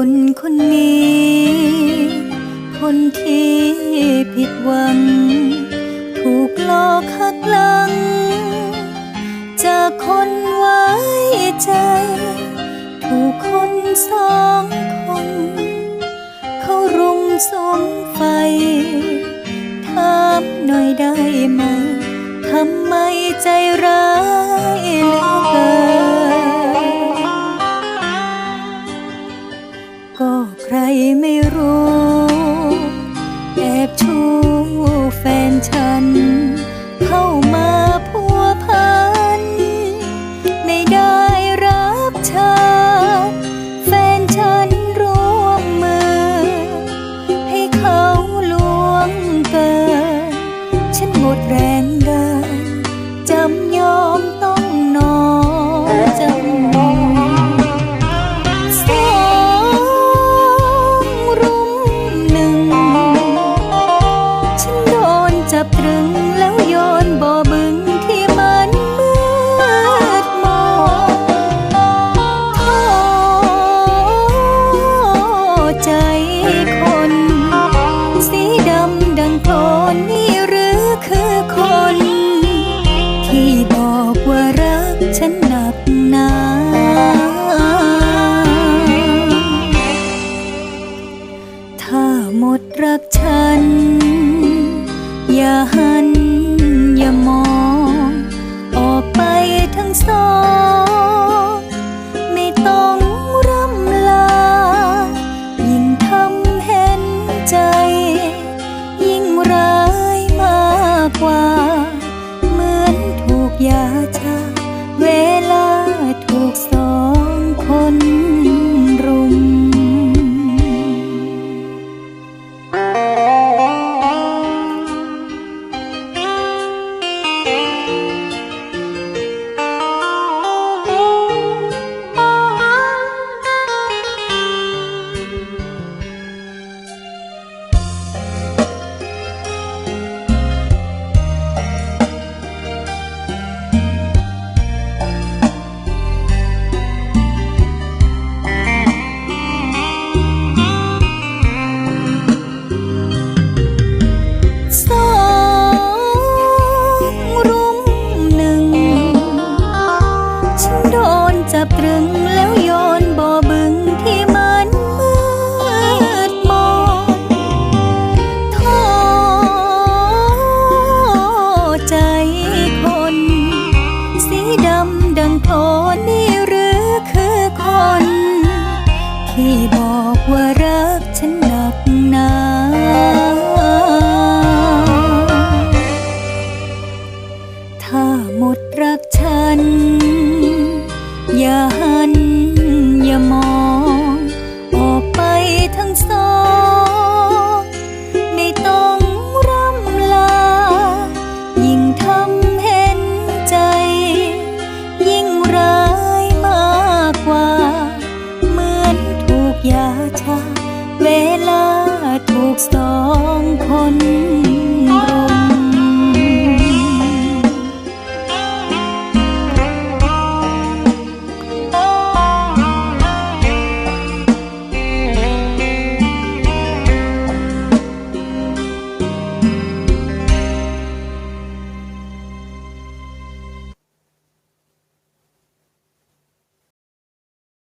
คนคนนี้ คนที่ผิดหวัง ถูกลอกหักหลัง จากคนไว้ใจ ถูกคนสองคน เขารุมสมไฟ ถามหน่อยได้ไหม ทำไมใจร้ายเหลือเกิน ไม่รู้ แอบชู้แฟนฉัน ถ้าหมดรักฉัน อย่าหัน จับตรึงแล้วโยนบ่อบึงที่มันมืดมนโทษใจคน สีดำดังโคลนนี่หรือคือคน ที่บอกว่ารักฉันหนักหนาถ้าหมดรักฉัน กย